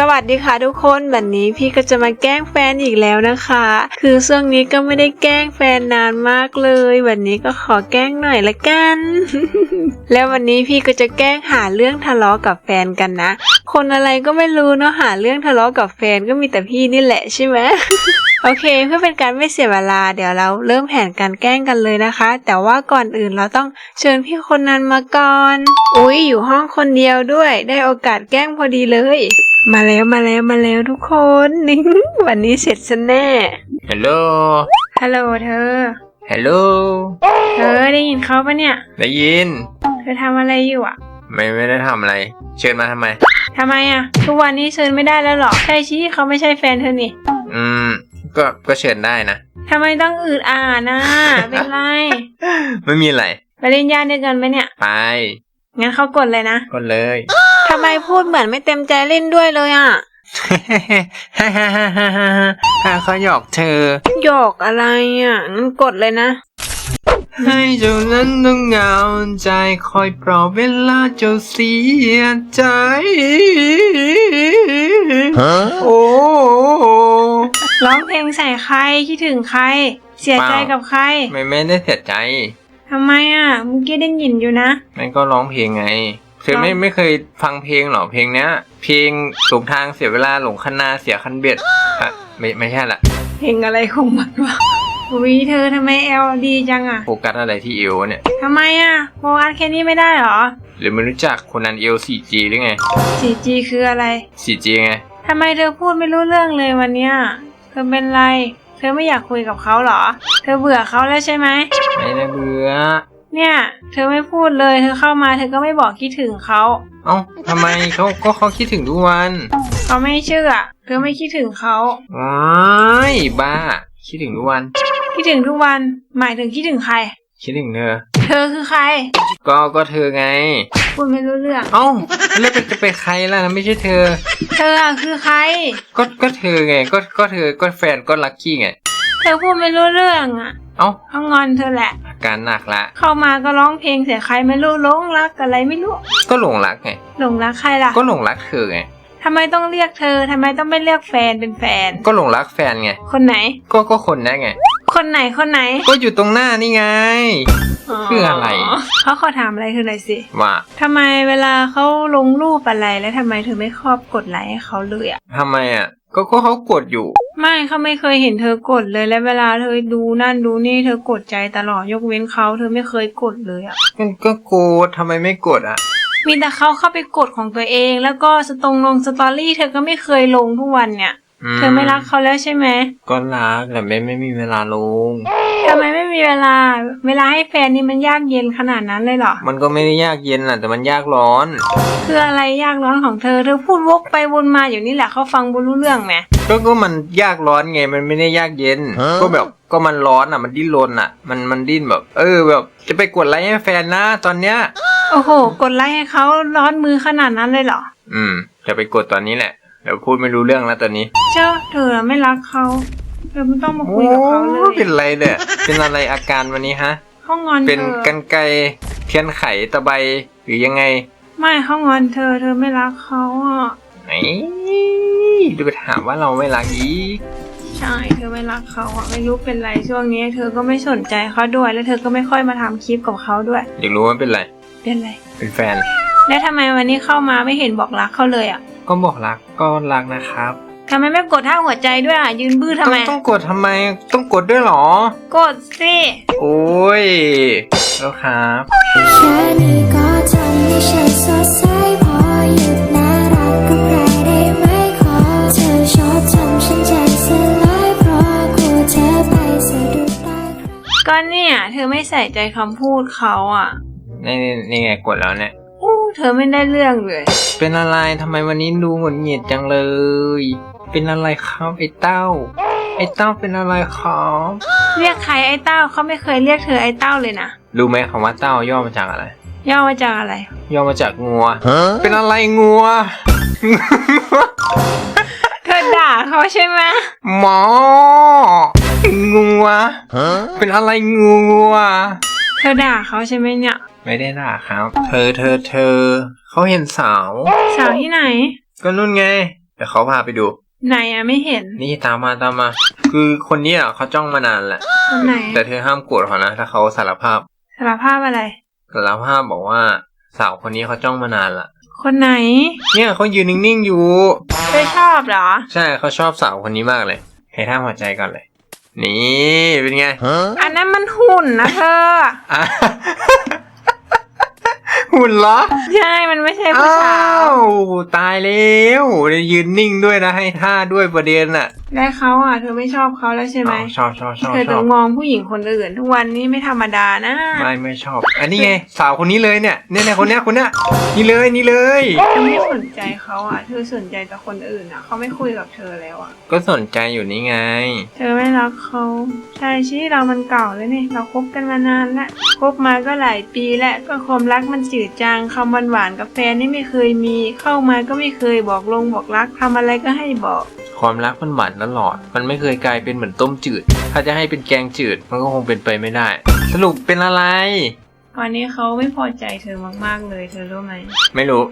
สวัสดีค่ะทุกคนวันนี้พี่ก็จะมาแกล้งแฟนอีกแล้วนะคะ คือช่วงนี้ก็ไม่ได้แกล้งแฟนนานมากเลย วันนี้ก็ขอแกล้งหน่อยละกัน แล้ววันนี้พี่ก็จะแกล้งหาเรื่องทะเลาะกับแฟนกันนะ คนอะไรก็ไม่รู้เนาะหาเรื่องทะเลาะกับแฟนก็มีแต่พี่นี่แหละใช่ไหมโอเค เพื่อเป็นการไม่เสียเวลาเดี๋ยวเราเริ่มแผนการแกล้งกันเลยนะคะ แต่ว่าก่อนอื่นเราต้องเชิญพี่คนนั้นมาก่อน อุ๊ยอยู่ห้องคนเดียวด้วย ได้โอกาสแกล้งพอดีเลย มาแล้วมาแล้วมาแล้วทุกคนนิ่งวันนี้เสร็จฉันแน่ ฮัลโหล ฮัลโหลเธอ ฮัลโหล เธอได้ยินเขาปะเนี่ย ได้ยิน เธอทำอะไรอยู่อะไม่ไม่ได้ทำอะไร เชิญมาทำไม ทำไมอะทุกวันนี้เชิญไม่ได้แล้วเหรอ ใช่ชี้เขาไม่ใช่แฟนเธอนี่ อืม ก็ก็เชิญได้นะ ทำไมต้องอืดอ่านนะเป็นไร ไม่มีอะไร ไปเล่นยาด้วยกันไหมเนี่ย ไป งั้นเขากดเลยนะก็เลย ทำไมพูดเหมือนไม่เต็มใจเล่นด้วยเลยอะ ฮ่าฮ่าฮ่าฮ่าฮ่าฮ่าเขาหยอกเธอ หยอกอะไรอะงั้นกดเลยนะ ให้เจ้านั้นต้องเหงาใจคอยปลอบเวลาเจ้าเสียใจ โอ้ร้องเพลงใส่ใครคิดถึงใคร เสียใจกับใครไม่ไม่ได้เสียใจทำไมอะเมื่อกี้ได้ยินอยู่นะนั่นก็ร้องเพลงไงเธ อไม่ร้องไม่เคยฟังเพลงเหรอเพลงเนี้ย เพลงหลงทางเสียเวลาหลงคันนาเสียคันเบ็ดอะไม่ไม่ใช่ละเพลงอะไรของมันวะวิเธอทำไมเอลดีจังอะโฟกัสอะไรที่เอวเนี่ยทำไมอะโฟกัสแค่นี้ไม่ได้เหรอ หรือไม่รู้จักคนนั้นเอว 4G หรือไง 4G คืออะไร 4G ไงทำไมเธอพูดไม่รู้เรื่องเลยวันเนี้ยเธอเป็นไร เธอไม่อยากคุยกับเขาเหรอ เธอเบื่อเขาแล้วใช่ไหมไม่ได้เบื่อ เนี่ย เธอไม่พูดเลย เธอเข้ามาเธอก็ไม่บอกคิดถึงเขาเอ้าทำไมเขาก็เขาคิดถึงทุกวันเขาไม่เชื่อเธอไม่คิดถึงเขาว้ายบ้า คิดถึงทุกวัน คิดถึงทุกวัน หมายถึงคิดถึงใคร คิดถึงเธอ เธอคือใคร ก็ก็เธอไงพูดไม่รู้เรื่อง เอ้าแล้วจะไปใครล่ะไม่ใช่เธอ เธออะคือใคร ก็ก็เธอไง ก็ก็เธอก็แฟนก็ลักกี้ไง เธอพูดไม่รู้เรื่องอะ เอ้าเขางอนเธอแหละอา การหนักละ เข้ามาก็ร้องเพลงเสียใครไม่รู้หลงรักอะไรไม่รู้ ก็หลงรักไง หลงรักใครล่ะ ก็หลงรักเธอไงทำไมต้องเรียกเธอทำไมต้องไม่เรียกแฟนเป็นแฟน ก็หลงรักแฟนไง คนไหน ก็ก็คนนั้นไง คนไหนคนไหน ก็อยู่ตรงหน้านี่ไง คืออะไรเขาขอถามอะไรเธอหน่อยสิ ว่าทำไมเวลาเขาลงรูปอะไรแล้วทำไมเธอไม่ครอบกดไลค์ให้เขาเลยอะทำไมอะ ก็ก็เขากดอยู่ ไม่เขาไม่เคยเห็นเธอกดเลยและเวลาเธอดูนั่นดูนี่เธอกดใจตลอดยกเว้นเขาเธอไม่เคยกดเลยอะมันก็กดทำไมไม่กดอะ มีแต่เขาเข้าไปกดของตัวเอง แล้วก็สตรงลงสตอรี่เธอก็ไม่เคยลงทุกวันเนี่ย เธอไม่รักเขาแล้วใช่ไหมก็รักแต่ไม่ไม่มีเวลาลงทำไมไม่มีเวลา เวลาให้แฟนนี่มันยากเย็นขนาดนั้นเลยเหรอ มันก็ไม่ได้ยากเย็นน่ะแต่มันยากร้อน คืออะไรยากร้อนของเธอ เธอพูดวกไปวนมาอยู่นี่แหละเขาฟังบนรู้เรื่องไหมก็ก็มันยากร้อนไงมันไม่ได้ยากเย็น ก็แบบก็มันร้อนอะ มันดิ้นรนอะ มันมันดิ้นแบบ เออแบบ จะไปกดไลค์ให้แฟนนะตอนเนี้ย โอ้โห กดไลค์ให้เขาร้อนมือขนาดนั้นเลยเหรอ อืมจะไปกดตอนนี้แหละเดี๋ยวพูดไม่รู้เรื่องแล้วตอนนี้ เจ้าเธอไม่รักเขา เธอไม่ต้องมาคุยกับเขาเลโอ้ยเป็นไรเนี่ยเป็นอะไรอาการวันนี้ฮะเขางอนเธเป็นอกันไกรเทียนไขตะไบหรือยังไง ไม่เขางอนเธอ เธอไม่รักเขาอะไหนดูไปถามว่าเราไม่รักอีกใช่เธอไม่รักเขาอะไม่รู้เป็นไรช่วงนี้ เธอก็ไม่สนใจเขาด้วยแล้วเธอก็ไม่ค่อยมาทำคลิปกับเขาด้วยอยากรู้ว่าเป็นไร เป็นไร เป็นแฟน แล้วทำไมวันนี้เข้ามาไม่เห็นบอกรักเขาเลยอะ ก็บอกรักก็รักนะครับ ทำไมไม่กดท่าหัวใจด้วยอะ ยืนบื้อทำไม ต้องต้องกดทำไมต้องกดด้วยเหรอ กดสิ โอ้ยแล้วครับ แค่นี้ก็ทำให้ฉันสดใสพอหยุดน่ารักกับใครได้ไหมขอ เธอชอบทำฉันใจสลายเพราะกลัวเธอไปสะดุดตาใคร ก็เนี่ย เธอไม่ใส่ใจคำพูดเขาอะ นี่นี่นี่ไงกดแล้วเนี่ย อู้เธอไม่ได้เรื่องเลย เป็นอะไรทำไมวันนี้ดูหงุดหงิดจังเลย เป็นอะไรครับไอ้เต้า ไอ้เต้าเป็นอะไรครับเรียกใครไอ้เต้าเขาไม่เคยเรียกเธอไอ้เต้าเลยนะรู้ไหมคำว่าเต้าย่อมาจากอะไร ย่อมาจากอะไร ย่อมาจากงัว เป็นอะไรงัว เธอด่าเขาใช่ไหมหมอ งัว เป็นอะไรงัว เธอด่าเขาใช่ไหมเนี่ย ไม่ได้ด่าครับ เธอเธอเธอ เขาเห็นสาว สาวที่ไหน ก็นู่นไงเดี๋ยวเขาพาไปดู ไหนอะไม่เห็นนี่ตามมาตามมา คือคนเนี้ยเขาจ้องมานานแหละ คนไหนแต่เธอห้ามโกรธเขานะถ้าเขาสารภาพสารภาพอะไร สารภาพบอกว่าสาวคนนี้เขาจ้องมานานละคนไหน เนี่ยเขายืนนิ่งๆอยู่เธอชอบเหรอ ใช่เขาชอบสาวคนนี้มากเลยให้ท่าหัวใจก่อนเลย นี่เป็นไงอันนั้นมันหุ่นนะเธออะ หุ่นเหรอใช่ มันไม่ใช่ผู้อ้าสาววตายแล้วยืนนิ่งด้วยนะให้ท่าด้วยประเด็นอะและเขาอะ เธอไม่ชอบเขาแล้วใช่ไหมอ๋อชอบชอบชอบเธอชจะอบมองผู้หญิงคนอื่น ทุกวันนี้ไม่ธรรมดานะ ไม่ไม่ชอบ อันนี้ไงสาวคนนี้เลยเนี่ยเนี่ยเนี่ยคนเนี้ยคนเนี้ยนี่เลยนี่เลย เธอไม่สนใจเขาอะ เธอสนใจแต่คนอื่นอะ เขาไม่คุยกับเธอแล้วอะ ก็สนใจอยู่นี่ไง เธอไม่รักเขา ใช่ชีวิตเรามันเก่าแล้วนี่ เราคบกันมานานแล้วคบมาก็หลายปีแล้วก็ความรักมันจืดจางคำหวานๆกับแฟนนี่ไม่เคยมี เข้ามาก็ไม่เคยบอกลงบอกรักทำอะไรก็ให้บอก ความรักมันหวานตลอด มันไม่เคยกลายเป็นเหมือนต้มจืด ถ้าจะให้เป็นแกงจืด มันก็คงเป็นไปไม่ได้ สรุปเป็นอะไร วันนี้เขาไม่พอใจเธอมากๆเลยเธอรู้ไหม ไม่รู้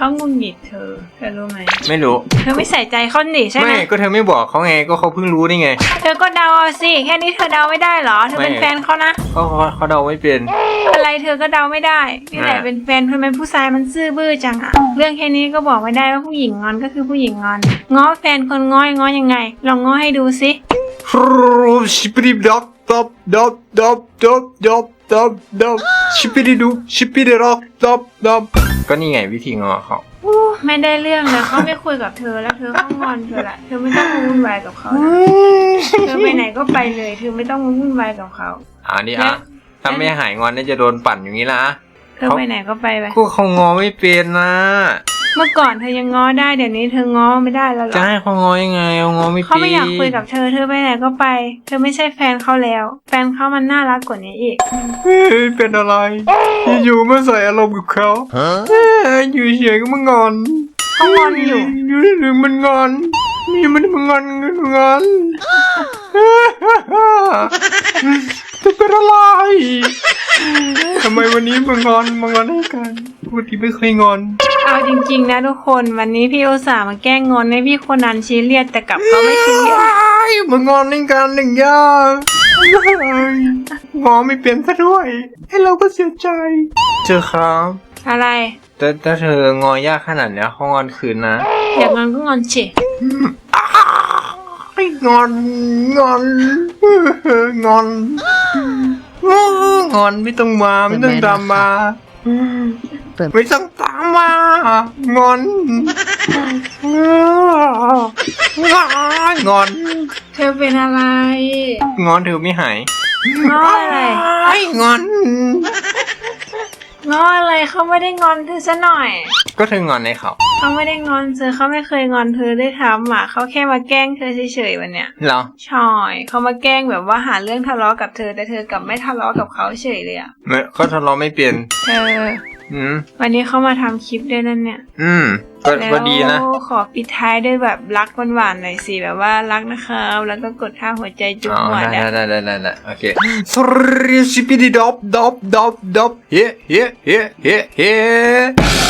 เขางุนหงิดเธอ เธอรู้ไหม ไม่รู้ เธอไม่ใส่ใจเขาหนิใช่ไหม ไม่ก็เธอไม่บอกเขาไงก็เขาเพิ่งรู้นี่ไงเธอก็เดาเอาสิ แค่นี้เธอเดาไม่ได้เหรอ เธอเป็นไม่แฟนเขานะก็เขาเขาเดาไม่เป็น อะไรเธอก็เดาไม่ได้นี่แหละอ่า เป็นแฟนทำไมผู้ชายมันซื่อบื้อจังอะเรื่องแค่นี้ก็บอกไม่ได้ว่าผู้หญิงงอนก็คือผู้หญิงงอน ง้อแฟนคนง้อยง้อยังไง ลองง้อให้ดูสิชิปปี้ด็อกด็อบด็อบด็อบด็อบด็อบ ด็อบด็อบชิปปี้ดูชิปปี้ด็อกด็อบด็อบก็นี่ไงวิธีงอเขาอู้ไม่ได้เรื่องเลยเขาไม่คุยกับเธอแล้วเธอเขางอนเธอละเธอไม่ต้องมาวุ่นวายกับเขานะเธอไปไหนก็ไปเลย เธอไม่ต้องมาวุ่นวายกับเขา อ่านี่อะถ้าไม่หายงอนเนี่ยจะโดนปั่นอย่างนี้ละเธอไปไหนก็ไปไปก็เขางอไม่เป็นนะ เมื่อก่อนเธอยังง้อได้เดี๋ยวนี้เธอง้อไม่ได้แล้วเหรจะอให้เขางอยังไงเขางอไม่เป็นเขาไม่อยากคุยกับเธอเธอไปไหนก็ไป เธอไม่ใช่แฟนเขาแล้ว แฟนเขามันน่ารักกว่านี้อีก เฮ้ยเป็นอะไร อยู่ๆมาใส่อารมณ์กับเขาเอ้ยอยู่เฉยๆก็มางอนเขางอนอยู่ อยู่หนึ่งมันงอนมีมันมันงอนมันงอนจะเป็นอะไรทำไมวันนี้มางอนมางอนให้กันปกติไม่เคยงอน เอาจริง ๆ นะทุกคนวันนี้พี่อุตส่าห์มาแกล้งงอนให้พี่คนนั้นชี้เลียดแต่กลับเขาไม่ชี้เลียดมางอนให้กันหนึ่งอย่างงอไม่เป็นซะด้วยให้เราก็เสียใจ เจอครับอะไรแต่ถ้าเธองอยากขนาดเนี้ยเขางอนคืนนะอยากงอนก็งอนเฉยไอ้งอนงอนงอน งอนไม่ต้องมาไม่ต้องตามมา ไม่ต้องตามมางอนงอน เธอเป็นอะไร งอนเธอไม่หายง้ออะไรไอ้งอน ง้ออะไรเขาไม่ได้งอนเธอซะหน่อย ก็เธองอนในเขาเขาไม่ได้งอนเธอเขาไม่เคยงอนเธอได้วยทำอะเขาแค่มาแกล้งเธอเฉยๆวันเนี้ยเหรอ ชอยเขามาแกล้งแบบว่าหาเรื่องทะเลาะกับเธอแต่เธอกลับไม่ทะเลาะกับเขาเฉยเลยอะไม่ก็ทะเลาะไม่เปลี่ยน เธอ อืม วันนี้เขามาทำคลิปด้วยนั่นเนี่ยอืม ก็แล้วก็ดีนะ ขอปิดท้ายด้วยแบบรักหวานๆหน่อยสิแบบว่ารักนะครับแล้วก็กดท่าหัวใจจุ๊บอ๋อหัวได้นะได้ได้ได้ได้โอเคสรีชิปิดีดอบดอบดอบดอบเฮ้เฮ้เฮ้เฮ้เฮ้